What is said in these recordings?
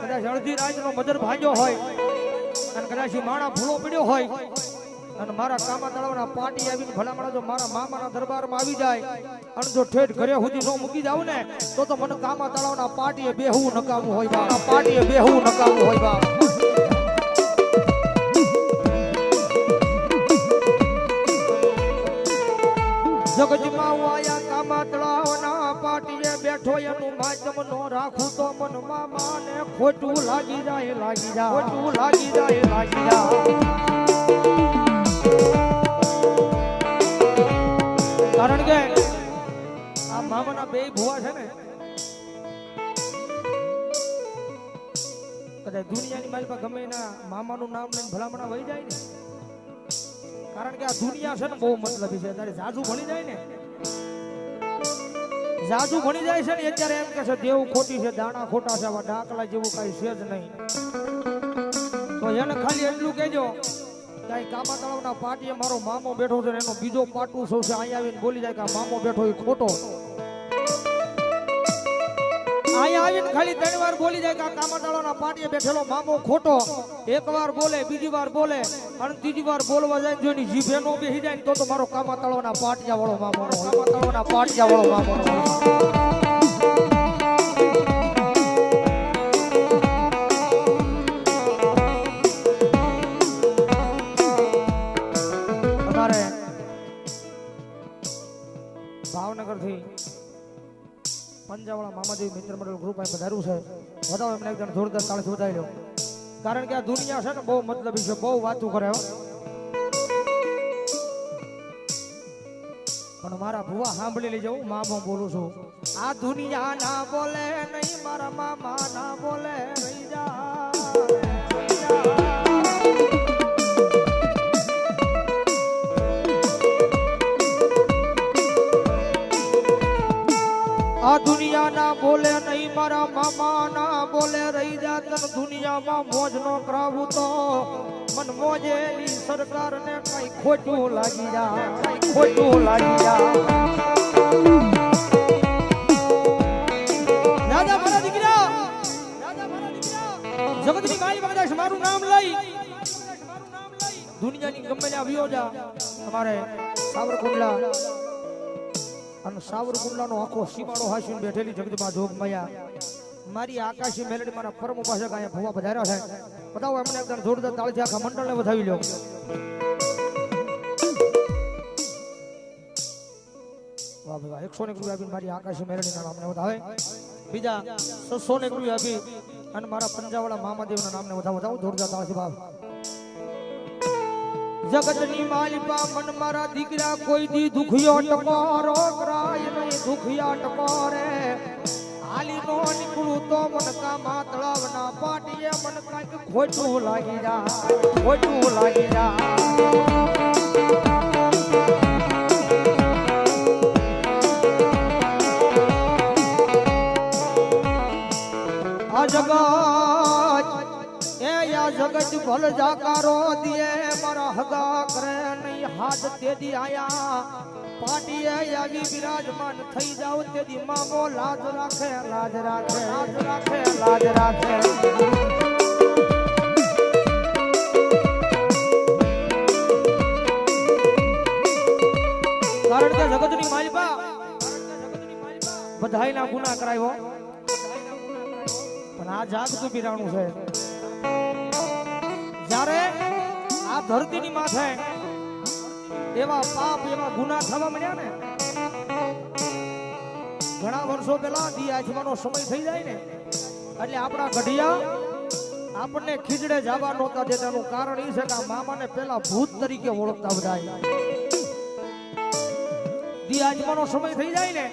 કદાચ અડધી માણા ભૂલો પડ્યો હોય અને મારા કામા મામાના દરબારમાં આવી જાય અને જો ઠેઠ ઘરે સુધી નો મૂકી જાવ ને, તો તો મને કામા તળાવના પાટીએ બેહવું નકામું હોય પાટીએ બેહવું નકામું હોય બા જગતમાં વાયા કામા તળાવના પાટીએ બેઠો એનું માધ્યમ નો રાખું તો મનમાં માને ખોટું લાગી જાય લાગી જાય. ખોટું લાગી જાય લાગી જાય. કારણ કે આ મામાના બે ભુવા છે ને, કદાચ દુનિયાની પર ગમે એના મામાનું નામ લઈને ભલામણા વહી જાય ને. કારણ કે આ દુનિયા છે ને બહુ મતલબી છે, તારે જાજુ ભણી જાય ને. જાજુ ભણી જાય છે ને, અત્યારે એમ કે છે, દેવું ખોટી છે, દાણા ખોટા છે, આવા ડાકલા જેવું કઈ છે જ નહીં. તો એને ખાલી એટલું કહેજો કે કામા તળાવના પાટીએ મારો મામો બેઠો છે એનો બીજો પાટું સૌ છે, અહીંયા આવીને બોલી જાય કે મામો બેઠો એ ખોટો. અહીંયા આવીને ખાલી ત્રણ વાર બોલી જાય કે આ કામરડાળાના પાટીએ બેઠેલો મામો ખોટો. એક વાર બોલે, બીજી વાર બોલે, અને ત્રીજી વાર બોલવા જાય જો એની જીભે નો બેસી જાય તો તો મારો કામા તળાવના પાટિયા વાળો મામો નો કામા તળાવના પાટિયા વાળો મામો પંજાવાળા મામાજી મિત્ર મંડળ ગ્રુપ અહીં પધાર્યું છે. વધારો એમને એકદમ જોરદાર તાળી વધારી લો કારણ કે આ દુનિયા છે ને બહુ મતલબી છે, બહુ વાતું કરે પણ મારા ભુવા સાંભળી લેજો, હું મામો બોલું છું. આ દુનિયા ના બોલે નહીં, મારા મામા ના બોલે રહી જા. મારા મામા ના બોલે રહી જા, તન દુનિયામાં મોજ નો કરાવું તો. મન મોજેલી સરકાર ને કઈ ખોટું લાગી જા, કઈ ખોટું લાગી જા. દુનિયાની ગમે ત્યાં આવ્યો જા. તમારે સાવરકુંડલા અને સાવરકુંડલાનો આખો સીમાડો હાસીને બેઠેલી જગતમાં જોગ મયા. મારી આકાશી મેલડી મારા પરમ ઉપાસક અહીંયા ભવા પધાર્યા છે. બતાવો એમને એકદમ જોરદાર તાળથી આખા મંડળને વધાવી લ્યો. વાહ ભાઈ એકસો ને ગુરુ આપીને મારી આકાશી મેલડીના નામને વધાવે. બીજા છસો ને ગુરુ આપી અને મારા પંજાવાળા મામાદેવના નામને વધાવો. વધાવો જોરદાર તાળથી ભાવ. જગતની માલિકા મન મારા દીકરા કોઈ દી દુખિયો ટકોરો કરાય નહીં, દુખિયા ટકોરે. હાલી નો નીકળું તો મનકા કામા તળાવના પાટીએ મન કાંઈક ખોટું લાગી જા ખોટું લાગી જા આ જગત જગત ભલ જાકારો દિયે મારા હગા કરે નહીં હાથ તેદી આયા, પાટીએ આવી બિરાજમાન થઈ જાવ તેદી મામો લાજ રાખે લાજ રાખે લાજ રાખે લાજ રાખે. કારણ કે જગતની માલિકા બધાયના ગુના કરાયો. પણ આ જાગતું બિરાણું છે. જ્યારે આ ધરતીની માથે એવા પાપ, એવા ગુના થવા મળ્યા ને, ઘણા વર્ષો પહેલા દી આચવાનો સમય થઈ જાય ને, એટલે આપણા ગઢિયા આપણને ખીજડે જવા નહોતા તેનું કારણ એ છે કે આ મામાને પેલા ભૂત તરીકે ઓળખતા બધા દી આજમાનો સમય થઈ જાય ને,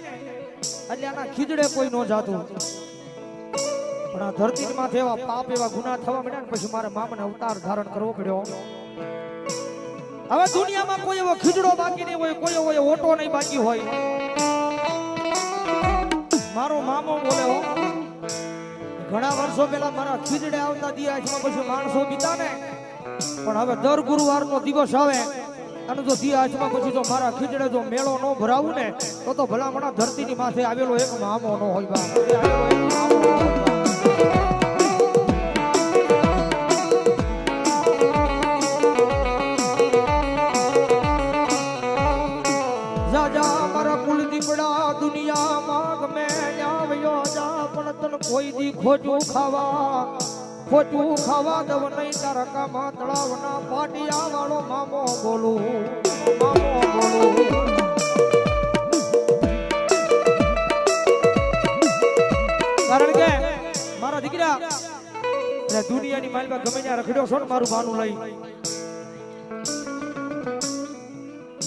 એટલે આના ખીજડે કોઈ ન જાતું. પણ આ ધરતી માથે એવા પાપ, એવા ગુના થવા મળ્યા ને પછી મારે મામાને અવતાર ધારણ કરવો પડ્યો. હવે દુનિયામાં કોઈ એવો ખીજડો બાકી નહીં હોય, કોઈ એવો ઓટો નહીં બાકી હોય. મારો મામો બોલે ઘણા વર્ષો પહેલા મારા ખીજડે આવતા દિયાજમાં પછી માણસો બીતા ને. પણ હવે દર ગુરુવારનો દિવસ આવે અને જો દી હાથમાં પછી જો મારા ખીચડે જો મેળો ન ભરાવું ને, તો તો ભલામણા ધરતીની માથે આવેલો એક મામો નો હોય મારા દુનિયા દીપડા દુનિયામાં ગમે ત્યાં વયો જા, પણ તન કોઈ દી ખોટું ખાવા ખોટું ખાવા દવ નહીં. તારા કામા તળાવના પાટિયા વાળો મામો બોલું મામો બોલું. કારણ કે મારા દીકરા દુનિયાની માલમાં ગમે ત્યાં રખડ્યો છો ને, મારું બાનું લઈ.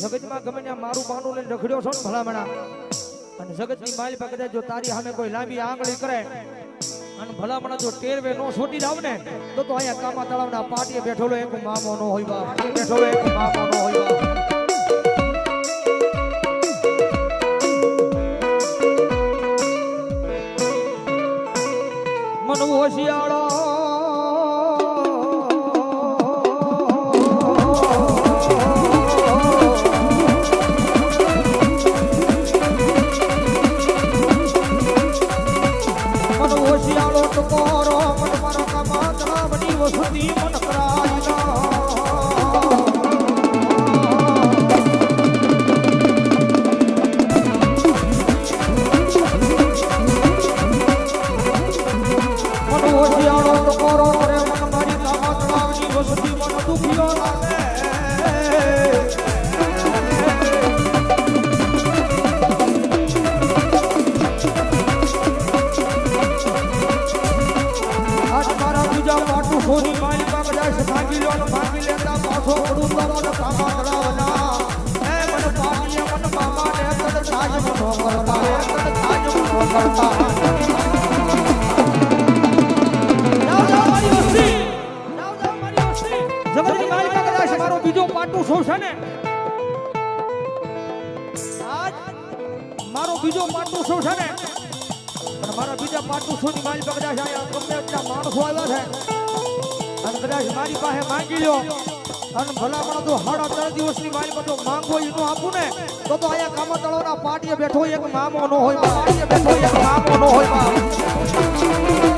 જગતમાં ગમે ત્યાં મારું બાનું લઈને રખડ્યો છો ને ભલામણા, અને જગતની માલ પર કદાચ જો તારી સામે કોઈ લાંબી આંગળી કરે, અને ભલામણા જો ટેરવે નો છોટી જાવ ને, તો તો અહીંયા કામા તળાવના પાટીએ બેઠેલો એક મામો નો હોય બા પાટીએ બેઠેલો એક મામો નો હોય મન હોશિયાળો મારી પાસે જાય ભાગી લો ભાગી લેતા પાછો પડું તો મને કામા કરાવના એ મને પાટીએ મને મામા ને તડ તાજ મનો કરતા એ તડ તાજ મનો કરતા છે પાટું શું છે ને? આજ મારો બીજો પાટું શું છે ને? મારા બીજા પાટું સોની મારી પાસે છે, અહીંયા ગમે એટલા માણસો આવ્યા છે. અને કદાચ મારી પાસે માંગી લ્યો અને ભલામણ તો સાડા ત્રણ દિવસની મારી પાસે માંગવો એનું આપું ને, તો તો અહીંયા કામતળોના પાટીએ બેઠો એક મામો નો હોય પાટીએ બેઠો એક મામો નો હોય.